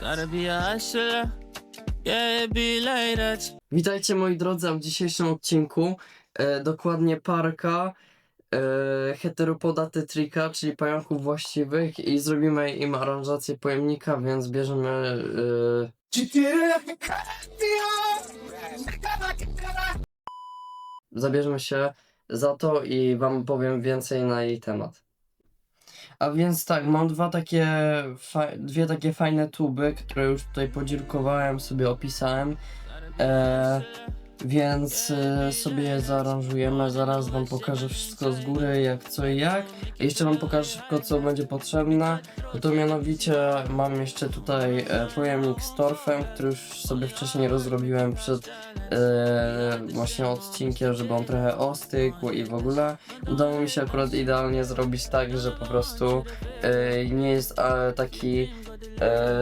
Gotta be a hustler. Yeah, it be like that. Witajcie moi drodzy, w dzisiejszym odcinku e, dokładnie parka e, heteropoda tetrika, czyli pająków właściwych i zrobimy im aranżację pojemnika, więc bierzemy e, zabierzemy się za to i wam powiem więcej na jej temat. A więc tak, mam dwa takie, dwie takie fajne tuby, które już tutaj podziurkowałem, sobie opisałem. E, więc e, sobie je zaaranżujemy. Zaraz wam pokażę wszystko z góry, jak co i jak. Jeszcze wam pokażę szybko, co będzie potrzebne. No to mianowicie mam jeszcze tutaj e, pojemnik z torfem, który już sobie wcześniej rozrobiłem przed e, właśnie odcinkiem, żeby on trochę ostygł i w ogóle. Udało mi się akurat idealnie zrobić tak, że po prostu e, nie jest taki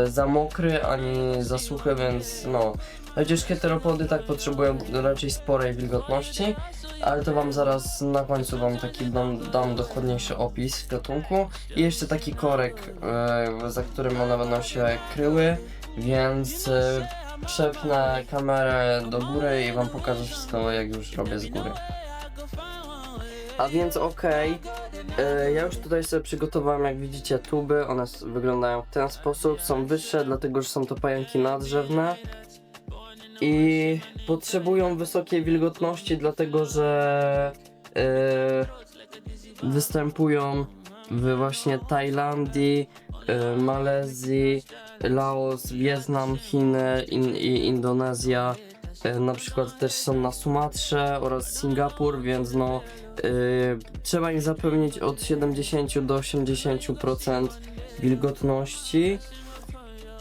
za mokry ani za suchy, więc no. Chociaż heteropody tak potrzebują raczej sporej wilgotności, ale to wam zaraz na końcu wam taki dam, dam dokładniejszy opis gatunku. I jeszcze taki korek, e, za którym one będą się kryły, więc e, przepnę kamerę do góry i wam pokażę wszystko jak już robię z góry. A więc okej, e, ja już tutaj sobie przygotowałem jak widzicie tuby, one wyglądają w ten sposób, są wyższe dlatego, że są to pająki nadrzewne i potrzebują wysokiej wilgotności, dlatego że e, występują w właśnie Tajlandii, e, Malezji, Laos, Wietnam, Chiny in, i Indonezja. E, na przykład też są na Sumatrze oraz Singapur, więc no e, trzeba im zapewnić od 70 do 80% wilgotności.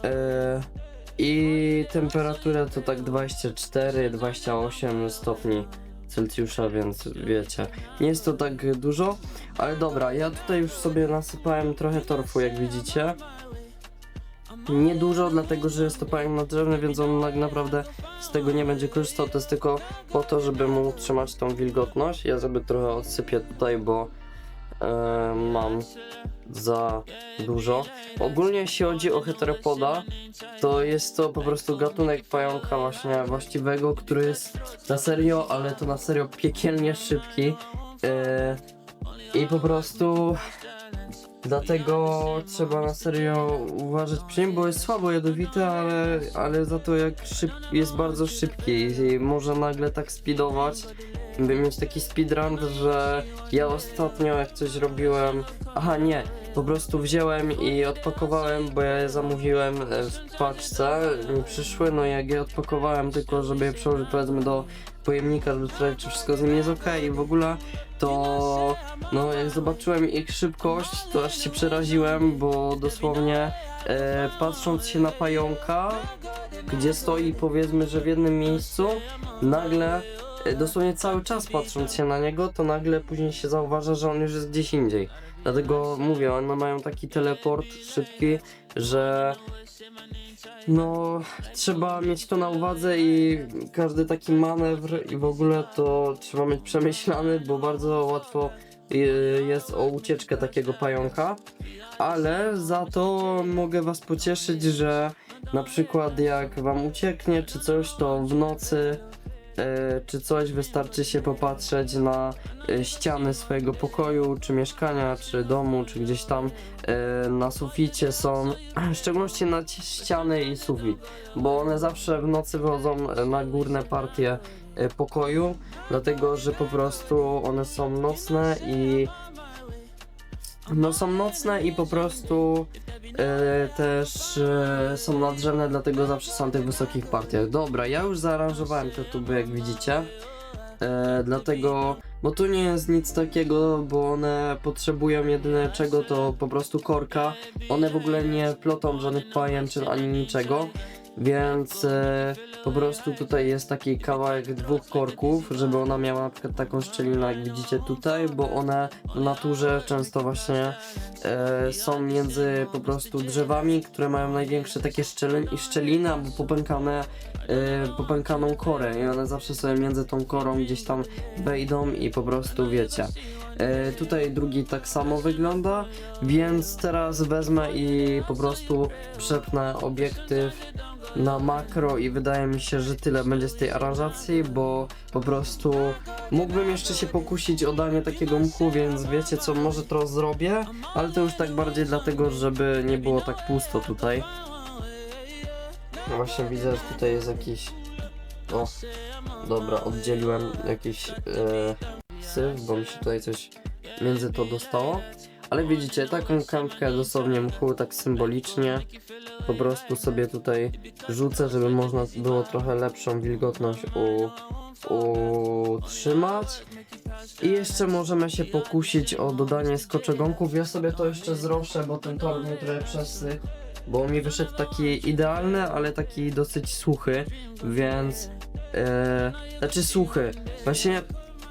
E, i temperatura to tak 24-28 stopni Celsjusza, więc wiecie, nie jest to tak dużo, ale dobra, ja tutaj już sobie nasypałem trochę torfu, jak widzicie. Nie dużo, dlatego że jest to pająk nadrzewny, więc on tak naprawdę z tego nie będzie korzystał, to jest tylko po to, żeby mu utrzymać tą wilgotność. Ja sobie trochę odsypię tutaj, bo e, mam za dużo. Ogólnie jeśli chodzi o heteropoda, to jest to po prostu gatunek pająka właśnie właściwego, który jest na serio, ale to na serio piekielnie szybki. Yy, I po prostu dlatego trzeba na serio uważać. Przy nim, bo jest słabo jadowity, ale, ale za to jak szyb, jest bardzo szybki. I może nagle tak speedować, by mieć taki speedrun, że ja ostatnio jak coś robiłem, aha nie, po prostu wziąłem i odpakowałem, bo ja je zamówiłem e, w paczce, mi przyszły, no jak je odpakowałem tylko, żeby je przełożyć powiedzmy do pojemnika, żeby sprawdzić czy wszystko z nim jest ok i w ogóle to no jak zobaczyłem ich szybkość, to aż się przeraziłem, bo dosłownie e, patrząc się na pająka, gdzie stoi powiedzmy, że w jednym miejscu, nagle e, dosłownie cały czas patrząc się na niego, to nagle później się zauważa, że on już jest gdzieś indziej. Dlatego mówię, one mają taki teleport szybki, że no trzeba mieć to na uwadze i każdy taki manewr i w ogóle to trzeba mieć przemyślany, bo bardzo łatwo y, jest o ucieczkę takiego pająka, ale za to mogę was pocieszyć, że na przykład jak wam ucieknie czy coś, to w nocy czy coś, wystarczy się popatrzeć na e, ściany swojego pokoju, czy mieszkania, czy domu, czy gdzieś tam e, na suficie są, w szczególności na ci- ściany i sufit, bo one zawsze w nocy wychodzą e, na górne partie e, pokoju, dlatego że po prostu one są nocne i no są nocne i po prostu e, też e, są nadrzewne, dlatego zawsze są w tych wysokich partiach. Dobra, ja już zaaranżowałem te tuby, jak widzicie. E, dlatego, bo tu nie jest nic takiego, bo one potrzebują jedyne czego to po prostu korka. One w ogóle nie plotą żadnych pajęczyn ani niczego. Więc e, po prostu tutaj jest taki kawałek dwóch korków, żeby ona miała na przykład taką szczelinę jak widzicie tutaj, bo one w naturze często właśnie e, są między po prostu drzewami, które mają największe takie szczelin, szczeliny albo popękane, e, popękaną korę i one zawsze sobie między tą korą gdzieś tam wejdą i po prostu wiecie. E, tutaj drugi tak samo wygląda, więc teraz wezmę i po prostu przepnę obiektyw na makro i wydaje mi się, że tyle będzie z tej aranżacji, bo po prostu mógłbym jeszcze się pokusić o danie takiego mchu, więc wiecie co, może to zrobię, ale to już tak bardziej dlatego, żeby nie było tak pusto tutaj. No właśnie widzę, że tutaj jest jakiś... O, dobra, oddzieliłem jakiś e, syf, bo mi się tutaj coś między to dostało. Ale widzicie, taką kępkę dosłownie mchu, tak symbolicznie. Po prostu sobie tutaj rzucę, żeby można było trochę lepszą wilgotność u, utrzymać. I jeszcze możemy się pokusić o dodanie skoczegonków. Ja sobie to jeszcze zroszę, bo ten tor mnie trochę przesychł. Bo mi wyszedł taki idealny, ale taki dosyć suchy, więc... E, znaczy suchy. Właśnie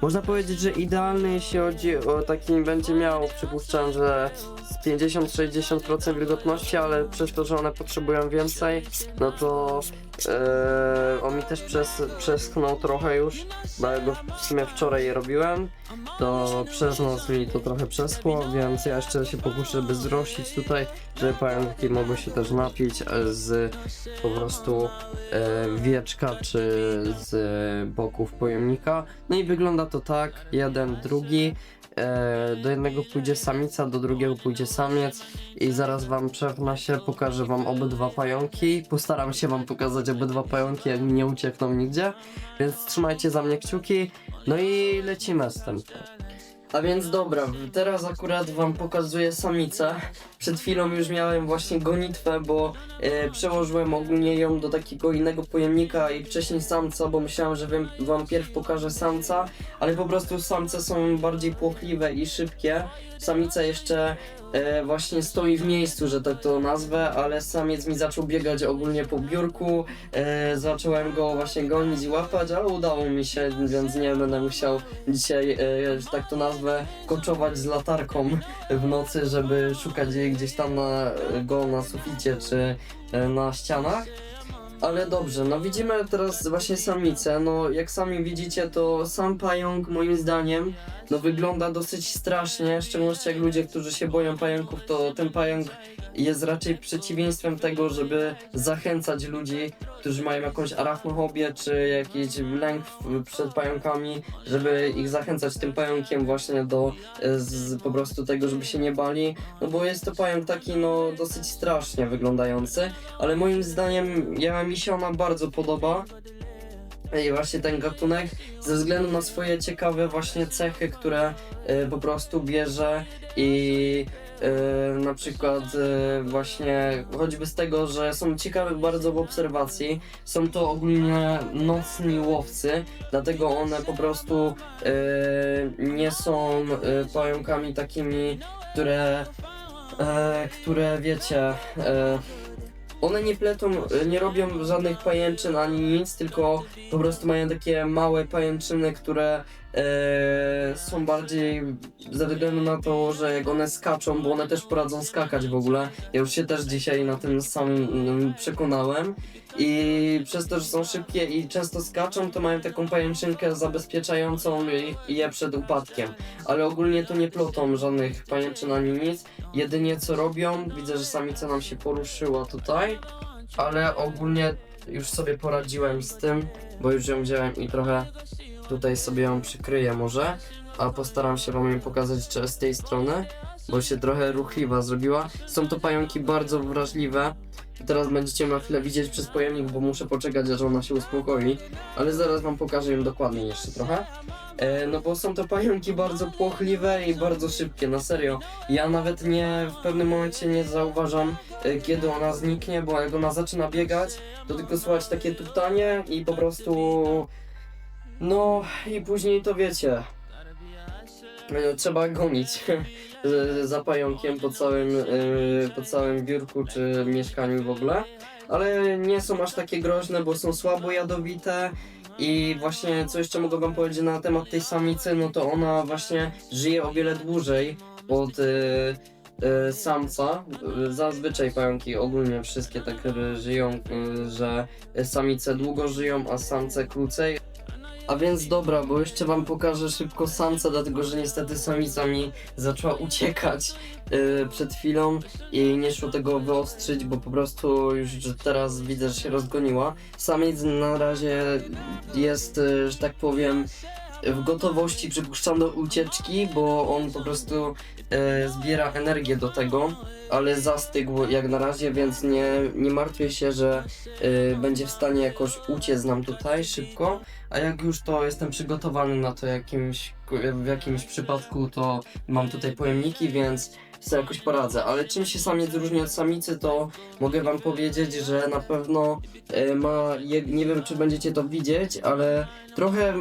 można powiedzieć, że idealny jeśli chodzi o taki będzie miał, przypuszczam, że z 50-60% wilgotności, ale przez to, że one potrzebują więcej, no to e, on mi też przes, przeschnął trochę już, bo ja go w sumie wczoraj robiłem, to przez noc mi to trochę przeschło, więc ja jeszcze się pokuszę, żeby zrościć tutaj, żeby pająki mogły się też napić e, z po prostu e, wieczka czy z boków pojemnika. No i wygląda to tak, jeden, drugi. E, do jednego pójdzie samica, do drugiego pójdzie samiec i zaraz wam przepnę się, pokażę wam obydwa pająki. Postaram się wam pokazać obydwa pająki, jak nie uciekną nigdzie. Więc trzymajcie za mnie kciuki. No i lecimy z tym. A więc dobra, teraz akurat wam pokazuję samicę. Przed chwilą już miałem właśnie gonitwę, bo e, przełożyłem ogólnie ją do takiego innego pojemnika i wcześniej samca, bo myślałem, że wam, wam pierw pokażę samca, ale po prostu samce są bardziej płochliwe i szybkie. Samica jeszcze e, właśnie stoi w miejscu, że tak to nazwę, ale samiec mi zaczął biegać ogólnie po biurku, e, zacząłem go właśnie gonić i łapać, ale udało mi się, więc nie będę musiał dzisiaj, e, że tak to nazwę, koczować z latarką w nocy, żeby szukać jej gdzieś tam na, go na suficie czy e, na ścianach. Ale dobrze, no widzimy teraz właśnie samicę, no jak sami widzicie to sam pająk moim zdaniem no wygląda dosyć strasznie, w szczególności jak ludzie, którzy się boją pająków, to ten pająk jest raczej przeciwieństwem tego, żeby zachęcać ludzi, którzy mają jakąś arachnofobię czy jakiś lęk przed pająkami, żeby ich zachęcać tym pająkiem właśnie do e, z, po prostu tego, żeby się nie bali, no bo jest to pająk taki no dosyć strasznie wyglądający, ale moim zdaniem ja mi się ona bardzo podoba. I właśnie ten gatunek ze względu na swoje ciekawe właśnie cechy, które y, po prostu bierze i y, na przykład y, właśnie choćby z tego, że są ciekawe bardzo w obserwacji, są to ogólnie nocni łowcy, dlatego one po prostu y, nie są y, pająkami takimi, które, e, które wiecie, e, one nie pletą, nie robią żadnych pajęczyn ani nic, tylko po prostu mają takie małe pajęczyny, które e, są bardziej ze względu na to, że jak one skaczą, bo one też poradzą skakać w ogóle. Ja już się też dzisiaj na tym samym mm, przekonałem. I przez to, że są szybkie i często skaczą, to mają taką pajęczynkę zabezpieczającą je- przed upadkiem. Ale ogólnie to nie plotą żadnych pajęczyn ani nic. Jedynie co robią, widzę, że samica nam się poruszyła tutaj, ale ogólnie już sobie poradziłem z tym, bo już ją wziąłem i trochę tutaj sobie ją przykryję może, a postaram się wam ją pokazać z tej strony, bo się trochę ruchliwa zrobiła. Są to pająki bardzo wrażliwe. Teraz będziecie na chwilę widzieć przez pojemnik, bo muszę poczekać, aż ona się uspokoi, ale zaraz wam pokażę ją dokładniej jeszcze trochę. E, no bo są to pająki bardzo płochliwe i bardzo szybkie, na serio. Ja nawet nie, w pewnym momencie nie zauważam, e, kiedy ona zniknie, bo jak ona zaczyna biegać, to tylko słychać takie tuptanie i po prostu... No i później to wiecie. e, Trzeba gonić za pająkiem po całym, e, po całym biurku czy mieszkaniu w ogóle. Ale nie są aż takie groźne, bo są słabo jadowite. I właśnie co jeszcze mogę wam powiedzieć na temat tej samicy, no to ona właśnie żyje o wiele dłużej od y, samca. Zazwyczaj pająki ogólnie wszystkie tak żyją, że samice długo żyją, a samce krócej. A więc dobra, bo jeszcze wam pokażę szybko samca, dlatego że niestety samica mi zaczęła uciekać yy, przed chwilą i nie szło tego wyostrzyć, bo po prostu już teraz widzę, że się rozgoniła. Samiec na razie jest, yy, że tak powiem, w gotowości przypuszczam do ucieczki, bo on po prostu e, zbiera energię do tego, ale zastygł jak na razie, więc nie, nie martwię się, że e, będzie w stanie jakoś uciec nam tutaj szybko, a jak już to jestem przygotowany na to jakimś, w jakimś przypadku, to mam tutaj pojemniki, więc sobie jakoś poradzę, ale czym się samiec różni od samicy, to mogę wam powiedzieć, że na pewno e, ma, nie wiem czy będziecie to widzieć, ale trochę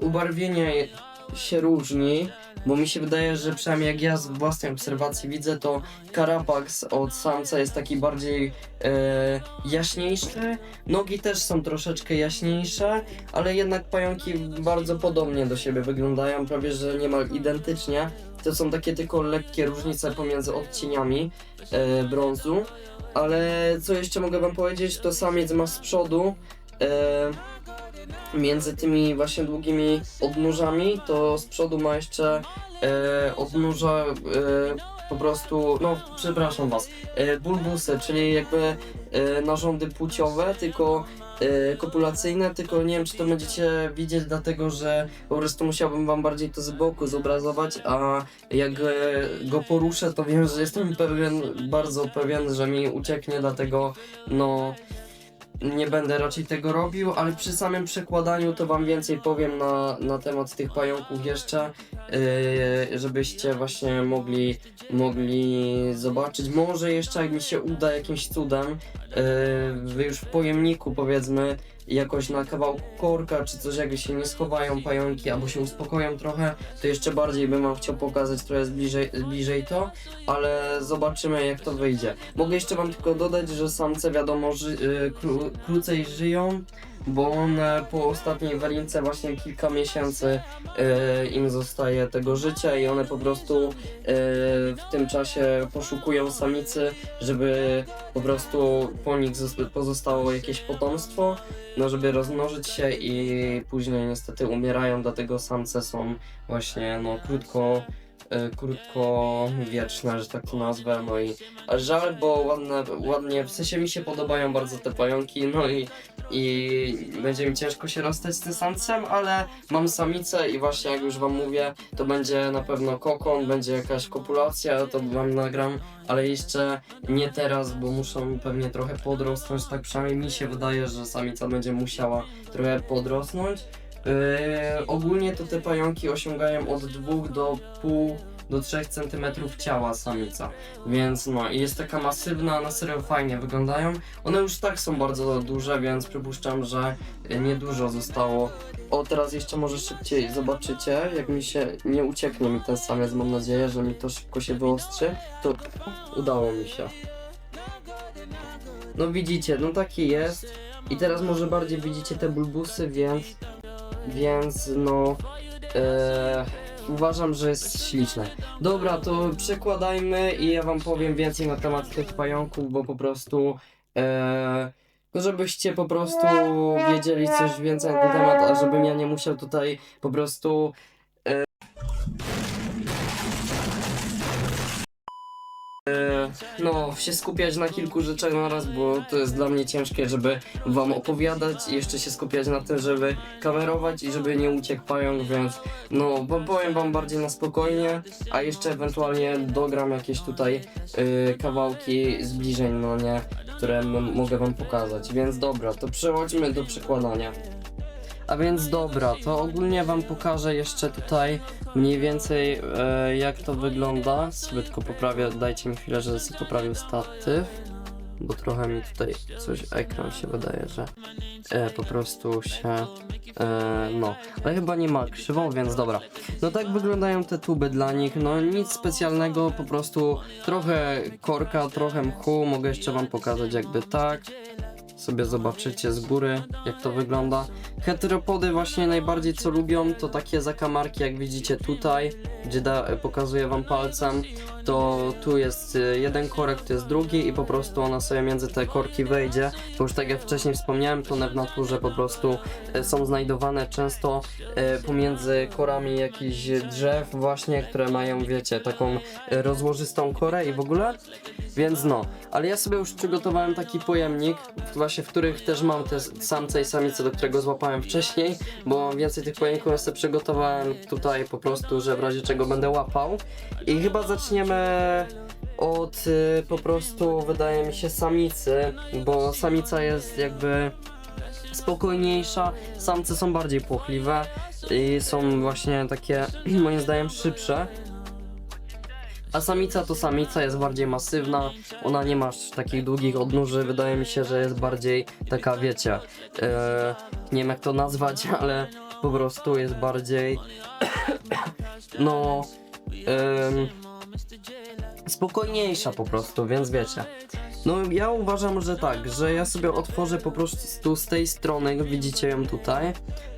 ubarwienie się różni, bo mi się wydaje, że przynajmniej jak ja z własnej obserwacji widzę, to Karapax od samca jest taki bardziej e, jaśniejszy, nogi też są troszeczkę jaśniejsze, ale jednak pająki bardzo podobnie do siebie wyglądają, prawie że niemal identycznie. To są takie tylko lekkie różnice pomiędzy odcieniami e, brązu, ale co jeszcze mogę wam powiedzieć, to samiec ma z przodu e, między tymi właśnie długimi odnóżami, to z przodu ma jeszcze e, odnóża e, po prostu, no przepraszam was, e, bulbusy, czyli jakby e, narządy płciowe, tylko e, kopulacyjne, tylko nie wiem czy to będziecie widzieć, dlatego że po prostu musiałbym wam bardziej to z boku zobrazować, a jak e, go poruszę, to wiem, że jestem pewien, bardzo pewien, że mi ucieknie, dlatego no nie będę raczej tego robił, ale przy samym przekładaniu to wam więcej powiem na, na temat tych pająków jeszcze, yy, żebyście właśnie mogli, mogli zobaczyć. Może jeszcze jak mi się uda jakimś cudem, yy, już w pojemniku powiedzmy, jakoś na kawałku korka czy coś, jak się nie schowają pająki albo się uspokoją trochę, to jeszcze bardziej bym wam chciał pokazać trochę bliżej, bliżej to, ale zobaczymy jak to wyjdzie. Mogę jeszcze wam tylko dodać, że samce wiadomo ży, y, kró, krócej żyją, bo one po ostatniej walince właśnie kilka miesięcy y, im zostaje tego życia i one po prostu y, w tym czasie poszukują samicy, żeby po prostu po nich zos- pozostało jakieś potomstwo, no żeby rozmnożyć się i później niestety umierają, dlatego samce są właśnie no krótko y, krótkowieczne, że tak to nazwę, no i żal, bo ładne, ładnie, w sensie mi się podobają bardzo te pająki, no i, i będzie mi ciężko się rozstać z tym samcem, ale mam samicę i właśnie jak już wam mówię, to będzie na pewno kokon, będzie jakaś kopulacja, to wam nagram, ale jeszcze nie teraz, bo muszą pewnie trochę podrosnąć, tak przynajmniej mi się wydaje, że samica będzie musiała trochę podrosnąć. Yy, ogólnie to te pająki osiągają od 2 do pół do 3 cm ciała samica. Więc no i jest taka masywna, na serio fajnie wyglądają. One już tak są bardzo duże, więc przypuszczam, że y, niedużo zostało. O, teraz jeszcze może szybciej zobaczycie, jak mi się nie ucieknie mi ten samiec, mam nadzieję, że mi to szybko się wyostrzy. To udało mi się. No widzicie, no taki jest. I teraz może bardziej widzicie te bulbusy, więc więc no e, uważam, że jest śliczne. Dobra, to przekładajmy i ja wam powiem więcej na temat tych pająków, bo po prostu e, żebyście po prostu wiedzieli coś więcej na ten temat, a żebym ja nie musiał tutaj po prostu no, się skupiać na kilku rzeczach na raz, bo to jest dla mnie ciężkie, żeby wam opowiadać i jeszcze się skupiać na tym, żeby kamerować i żeby nie uciekł pająk, więc no, bo powiem wam bardziej na spokojnie, a jeszcze ewentualnie dogram jakieś tutaj y, kawałki zbliżeń, no nie, które mogę wam pokazać, więc dobra, to przechodźmy do przekładania. A więc dobra, to ogólnie wam pokażę jeszcze tutaj mniej więcej e, jak to wygląda. Sobie tylko poprawię, dajcie mi chwilę, że sobie poprawię statyw. Bo trochę mi tutaj coś, ekran się wydaje, że e, po prostu się, e, no, ale chyba nie ma krzywą, więc dobra. No tak wyglądają te tuby dla nich, no nic specjalnego, po prostu trochę korka, trochę mchu, mogę jeszcze wam pokazać jakby tak. Sobie zobaczycie z góry, jak to wygląda. Heteropody właśnie najbardziej co lubią, to takie zakamarki, jak widzicie tutaj, gdzie da, pokazuję wam palcem. to tu jest y, jeden korek, tu jest drugi i po prostu ona sobie między te korki wejdzie, bo już tak jak wcześniej wspomniałem, to one w naturze po prostu y, są znajdowane często y, pomiędzy korami jakichś drzew właśnie, które mają, wiecie, taką rozłożystą korę i w ogóle, więc no, ale ja sobie już przygotowałem taki pojemnik, właśnie w których też mam te samce i samice, do którego złapałem wcześniej, bo więcej tych pojemników ja sobie przygotowałem tutaj po prostu, że w razie czego będę łapał i chyba zaczniemy od y, po prostu wydaje mi się samicy, bo samica jest jakby spokojniejsza, samce są bardziej płochliwe i są właśnie takie moim zdaniem szybsze. A samica to samica jest bardziej masywna, ona nie ma takich długich odnóży, wydaje mi się, że jest bardziej taka, wiecie, e, nie wiem jak to nazwać, ale po prostu jest bardziej, no, em, spokojniejsza po prostu, więc wiecie. No ja uważam, że tak, że ja sobie otworzę po prostu z tej strony, widzicie ją tutaj.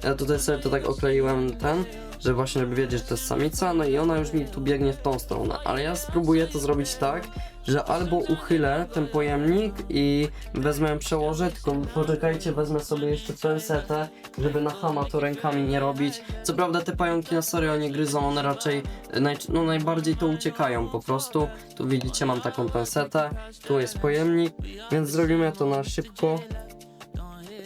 Ja tutaj sobie to tak okleiłem ten, że właśnie żeby wiedzieć, że to jest samica, no i ona już mi tu biegnie w tą stronę. Ale ja spróbuję to zrobić tak, że albo uchylę ten pojemnik i wezmę przełożę, tylko poczekajcie, wezmę sobie jeszcze pensetę, żeby na hama to rękami nie robić. Co prawda te pająki na serio nie gryzą, one raczej naj, no, najbardziej to uciekają po prostu. Tu widzicie, mam taką pensetę, tu jest pojemnik, więc zrobimy to na szybko.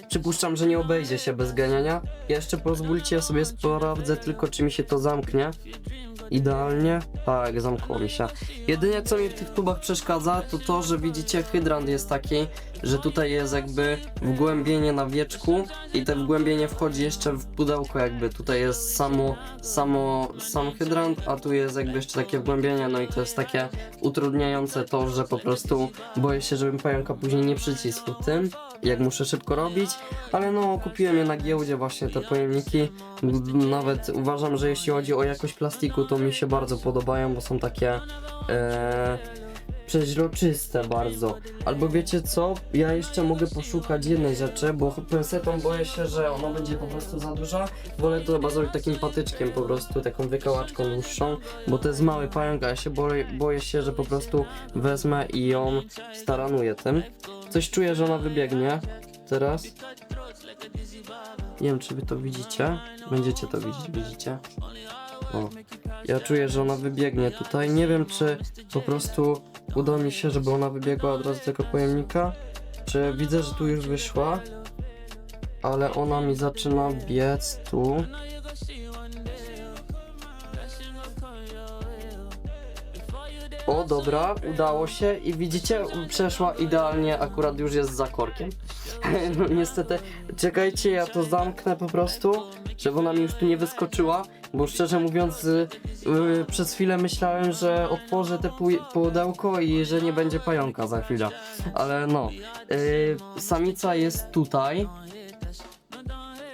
Przypuszczam, że nie obejdzie się bez ganiania. Jeszcze pozwólcie, ja sobie sprawdzę tylko, czy mi się to zamknie. Idealnie? Tak, zamkło mi się. Jedynie co mi w tych tubach przeszkadza, to to, że widzicie, hydrant jest taki, że tutaj jest jakby wgłębienie na wieczku i te wgłębienie wchodzi jeszcze w pudełko jakby. Tutaj jest samo, samo, sam hydrant, a tu jest jakby jeszcze takie wgłębienie, no i to jest takie utrudniające to, że po prostu boję się, żebym pająka później nie przycisł tym, jak muszę szybko robić, ale no kupiłem je na giełdzie właśnie te pojemniki. Nawet uważam, że jeśli chodzi o jakość plastiku, to mi się bardzo podobają, bo są takie e, przeźroczyste bardzo. Albo wiecie co? Ja jeszcze mogę poszukać jednej rzeczy, bo pensetą boję się, że ona będzie po prostu za duża. Wolę to chyba zrobić takim patyczkiem po prostu, taką wykałaczką dłuższą, bo to jest mały pająk, a ja się boję, boję się, że po prostu wezmę i ją staranuję tym. Coś czuję, że ona wybiegnie teraz. Nie wiem, czy wy to widzicie. Będziecie to widzieć, widzicie? O. Ja czuję, że ona wybiegnie tutaj. Nie wiem, czy po prostu uda mi się, żeby ona wybiegła od razu z tego pojemnika. Czy widzę, że tu już wyszła. Ale ona mi zaczyna biec tu. O, dobra, udało się i widzicie, przeszła idealnie, akurat już jest za korkiem. No niestety, czekajcie, ja to zamknę po prostu, żeby ona mi już tu nie wyskoczyła, bo szczerze mówiąc, y, y, przez chwilę myślałem, że otworzę te pudełko i że nie będzie pająka za chwilę. Ale no, y, samica jest tutaj.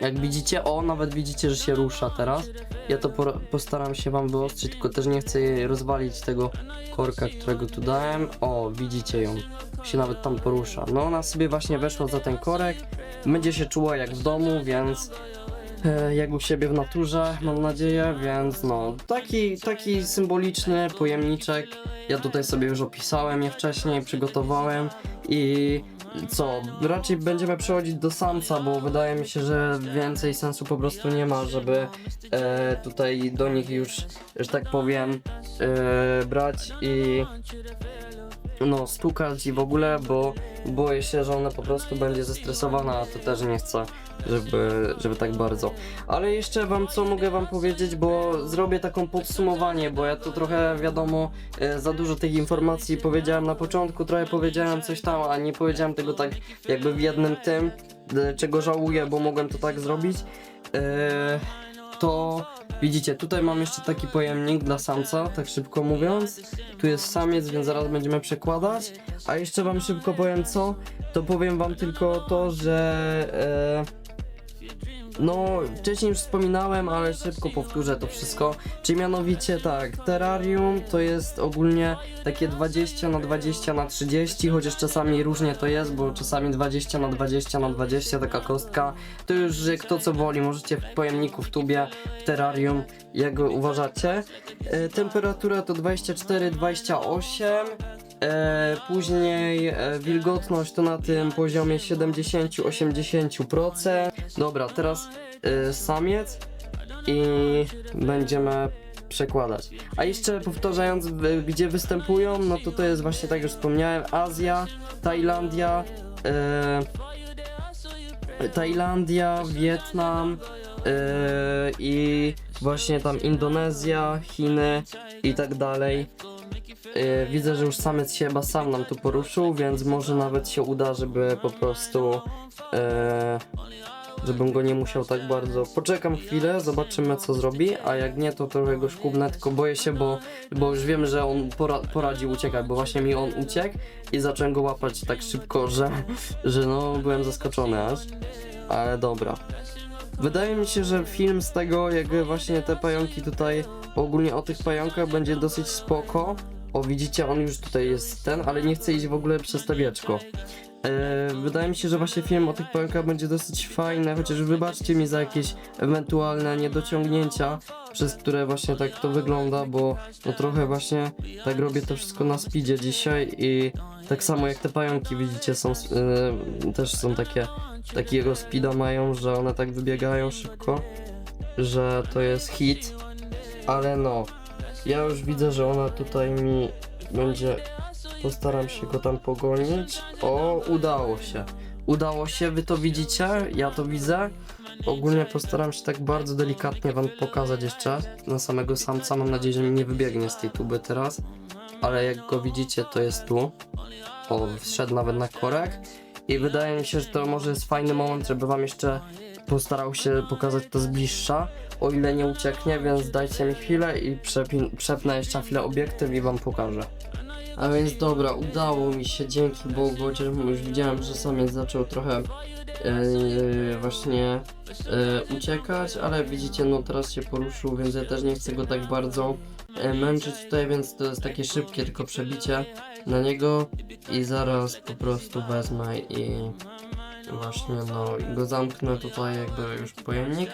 Jak widzicie, o, nawet widzicie, że się rusza teraz. Ja to postaram się wam wyostrzyć, tylko też nie chcę jej rozwalić tego korka, którego tu dałem. O, widzicie ją. Się nawet tam porusza. No, ona sobie właśnie weszła za ten korek. Będzie się czuła jak w domu, więc jak u siebie w naturze, mam nadzieję, więc no, taki, taki symboliczny pojemniczek. Ja tutaj sobie już opisałem je wcześniej, przygotowałem i co, raczej będziemy przechodzić do samca, bo wydaje mi się, że więcej sensu po prostu nie ma, żeby e, tutaj do nich już, że tak powiem, e, brać i no, stukać i w ogóle, bo boję się, że ona po prostu będzie zestresowana, a to też nie chcę, żeby, żeby tak bardzo. Ale jeszcze wam co mogę wam powiedzieć, bo zrobię taką podsumowanie, bo ja tu trochę wiadomo e, za dużo tych informacji powiedziałem na początku, trochę powiedziałem coś tam, a nie powiedziałem tego tak jakby w jednym tym, e, czego żałuję, bo mogłem to tak zrobić. E, to widzicie, tutaj mam jeszcze taki pojemnik dla samca, tak szybko mówiąc. Tu jest samiec, więc zaraz będziemy przekładać. A jeszcze wam szybko powiem co, to powiem wam tylko to, że no wcześniej już wspominałem, ale szybko powtórzę to wszystko. Czyli mianowicie tak, terrarium to jest ogólnie takie 20 na 20 na 30, chociaż czasami różnie to jest, bo czasami 20 na 20 na 20 taka kostka. To już że kto co woli, możecie w pojemniku w tubie, w terrarium, jak uważacie. E, temperatura to 24-28. E, później e, wilgotność to na tym poziomie 70-80%. Dobra, teraz e, samiec i będziemy przekładać. A jeszcze powtarzając, w- gdzie występują, no to to jest właśnie tak jak już wspomniałem, Azja, Tajlandia, e, Tajlandia, Wietnam e, i właśnie tam Indonezja, Chiny i tak dalej. E, widzę, że już samiec się chyba sam nam tu poruszył, więc może nawet się uda, żeby po prostu e, żebym go nie musiał tak bardzo. Poczekam chwilę, zobaczymy co zrobi, a jak nie, to trochę go szkubnę, tylko boję się, bo, bo już wiem, że on pora, poradzi uciekać, bo właśnie mi on uciekł i zacząłem go łapać tak szybko, że, że no byłem zaskoczony aż. Ale dobra. Wydaje mi się, że film z tego, jak właśnie te pająki tutaj, ogólnie o tych pająkach będzie dosyć spoko. O, widzicie, on już tutaj jest ten, ale nie chce iść w ogóle przez te wieczko. E, wydaje mi się, że właśnie film o tych pająkach będzie dosyć fajny, chociaż wybaczcie mi za jakieś ewentualne niedociągnięcia, przez które właśnie tak to wygląda, bo no trochę właśnie tak robię to wszystko na speedzie dzisiaj i tak samo jak te pająki widzicie są e, też są takie takiego speeda mają, że one tak wybiegają szybko, że to jest hit, ale no ja już widzę, że ona tutaj mi będzie Postaram się go tam pogonić. O, udało się. Udało się, wy to widzicie, ja to widzę. Ogólnie postaram się tak bardzo delikatnie wam pokazać jeszcze na samego samca. Mam nadzieję, że mi nie wybiegnie z tej tuby teraz. Ale jak go widzicie, to jest tu. O, wszedł nawet na korek. I wydaje mi się, że to może jest fajny moment, żeby wam jeszcze postarał się pokazać to z bliższa. O ile nie ucieknie, więc dajcie mi chwilę i przepin- przepnę jeszcze chwilę obiektyw i wam pokażę. A więc dobra, udało mi się, dzięki Bogu, chociaż już widziałem, że samiec zaczął trochę e, właśnie e, uciekać, ale widzicie, no teraz się poruszył, więc ja też nie chcę go tak bardzo e, męczyć tutaj, więc to jest takie szybkie tylko przebicie na niego i zaraz po prostu wezmę i właśnie no i go zamknę tutaj jakby już pojemnik.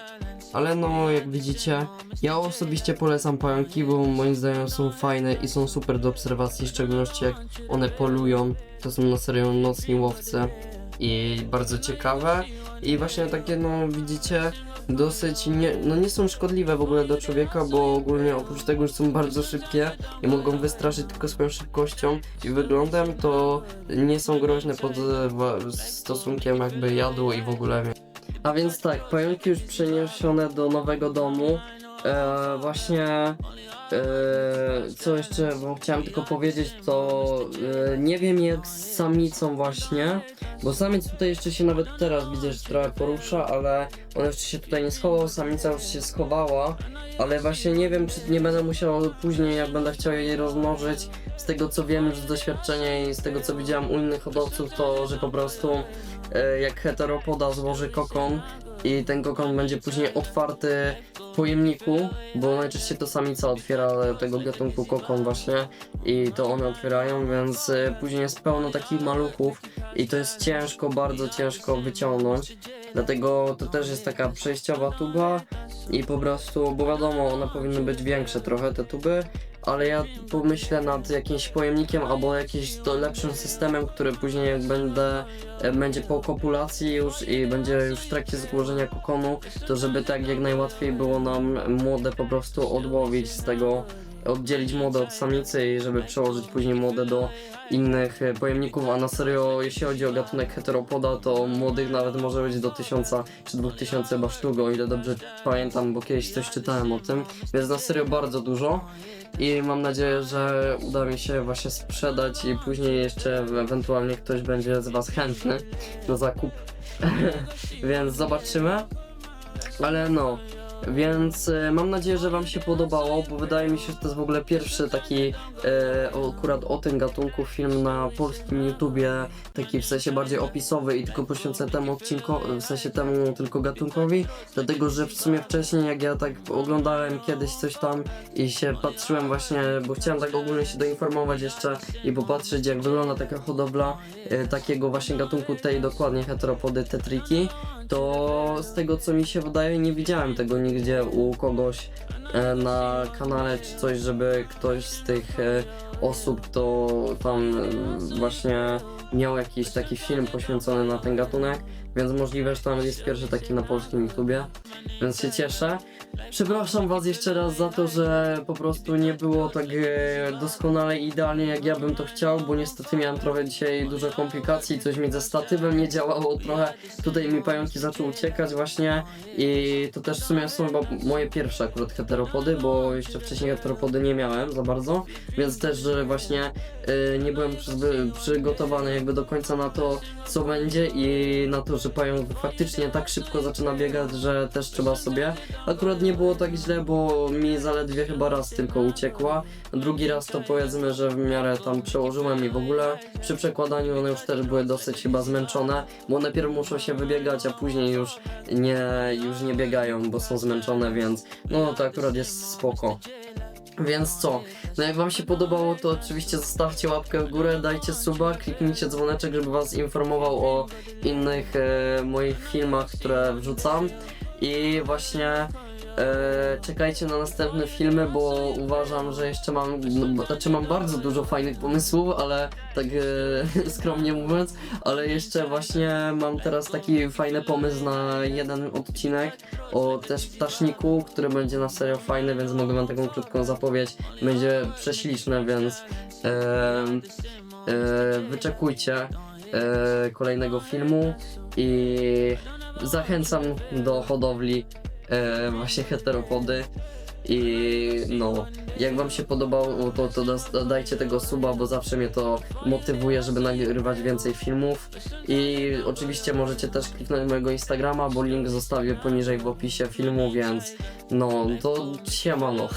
Ale no, jak widzicie, ja osobiście polecam pająki, bo moim zdaniem są fajne i są super do obserwacji, w szczególności jak one polują. To są na serio nocni łowcy i bardzo ciekawe. I właśnie takie, no widzicie, dosyć nie, no nie są szkodliwe w ogóle do człowieka, bo ogólnie oprócz tego, że są bardzo szybkie i mogą wystraszyć tylko swoją szybkością i wyglądem, to nie są groźne pod stosunkiem jakby jadu i w ogóle. A więc tak, pająki już przeniesione do nowego domu. E, właśnie e, co jeszcze bo chciałem tylko powiedzieć, to e, nie wiem jak z samicą właśnie, bo samiec tutaj jeszcze się nawet teraz widzę, że trochę porusza, ale on jeszcze się tutaj nie schował, samica już się schowała, ale właśnie nie wiem czy nie będę musiał później jak będę chciał jej rozmnożyć, z tego co wiem już z doświadczenia i z tego co widziałem u innych hodowców, to że po prostu e, jak heteropoda złoży kokon i ten kokon będzie później otwarty w pojemniku, bo najczęściej to samica otwiera tego gatunku kokon właśnie i to one otwierają, więc e, później jest pełno takich maluchów i to jest ciężko, bardzo ciężko wyciągnąć. Dlatego to też jest taka przejściowa tuba i po prostu, bo wiadomo, one powinny być większe trochę te tuby, ale ja pomyślę nad jakimś pojemnikiem albo jakimś to lepszym systemem, który później jak będę, e, będzie po kopulacji już i będzie już w trakcie złożenia kokonu, to żeby tak jak najłatwiej było nam młode po prostu odłowić z tego, oddzielić młode od samicy i żeby przełożyć później młode do innych e, pojemników, a na serio jeśli chodzi o gatunek heteropoda, to młodych nawet może być do 1000 czy 2000 chyba o ile dobrze pamiętam, bo kiedyś coś czytałem o tym, więc na serio bardzo dużo i mam nadzieję, że uda mi się właśnie sprzedać i później jeszcze ewentualnie ktoś będzie z Was chętny na zakup. Więc zobaczymy. Ale no, Więc e, mam nadzieję, że Wam się podobało, bo wydaje mi się, że to jest w ogóle pierwszy taki e, akurat o tym gatunku film na polskim YouTubie, taki w sensie bardziej opisowy i tylko poświęcę temu odcinku, w sensie temu tylko gatunkowi, dlatego że w sumie wcześniej jak ja tak oglądałem kiedyś coś tam i się patrzyłem właśnie, bo chciałem tak ogólnie się doinformować jeszcze i popatrzeć jak wygląda taka hodowla e, takiego właśnie gatunku tej dokładnie heteropody tetriki, to z tego co mi się wydaje nie widziałem tego nigdzie u kogoś e, na kanale czy coś, żeby ktoś z tych e, osób, kto tam e, właśnie miał jakiś taki film poświęcony na ten gatunek, więc możliwe, że nawet jest pierwszy taki na polskim YouTubie, więc się cieszę. Przepraszam Was jeszcze raz za to, że po prostu nie było tak e, doskonale i idealnie jak ja bym to chciał, bo niestety miałem trochę dzisiaj dużo komplikacji, coś mi ze statywem nie działało trochę, tutaj mi pająki zaczęły uciekać właśnie i to też w sumie są chyba moje pierwsze akurat heteropody, bo jeszcze wcześniej heteropody nie miałem za bardzo, więc też, że właśnie e, nie byłem przygotowany jakby do końca na to, co będzie i na to, że pająk faktycznie tak szybko zaczyna biegać, że też trzeba sobie. Akurat nie było tak źle, bo mi zaledwie chyba raz tylko uciekła. Drugi raz to powiedzmy, że w miarę tam przełożyłem i w ogóle przy przekładaniu one już też były dosyć chyba zmęczone, bo najpierw muszą się wybiegać, a później już nie, już nie biegają, bo są zmęczone, więc no to akurat jest spoko. Więc co? No jak wam się podobało, to oczywiście zostawcie łapkę w górę, dajcie suba, kliknijcie dzwoneczek, żeby was informował o innych e, moich filmach, które wrzucam. I właśnie e, czekajcie na następne filmy, bo uważam, że jeszcze mam, no, znaczy mam bardzo dużo fajnych pomysłów, ale tak e, skromnie mówiąc, ale jeszcze właśnie mam teraz taki fajny pomysł na jeden odcinek o też ptaszniku, który będzie na serio fajny, więc mogę wam taką krótką zapowiedź. Będzie prześliczne, więc e, e, wyczekujcie e, kolejnego filmu i zachęcam do hodowli e, właśnie heteropody. I no, jak wam się podobało, to, to das- dajcie tego suba, bo zawsze mnie to motywuje, żeby nagrywać więcej filmów. I oczywiście możecie też kliknąć mojego Instagrama, bo link zostawię poniżej w opisie filmu, więc no, to siemano.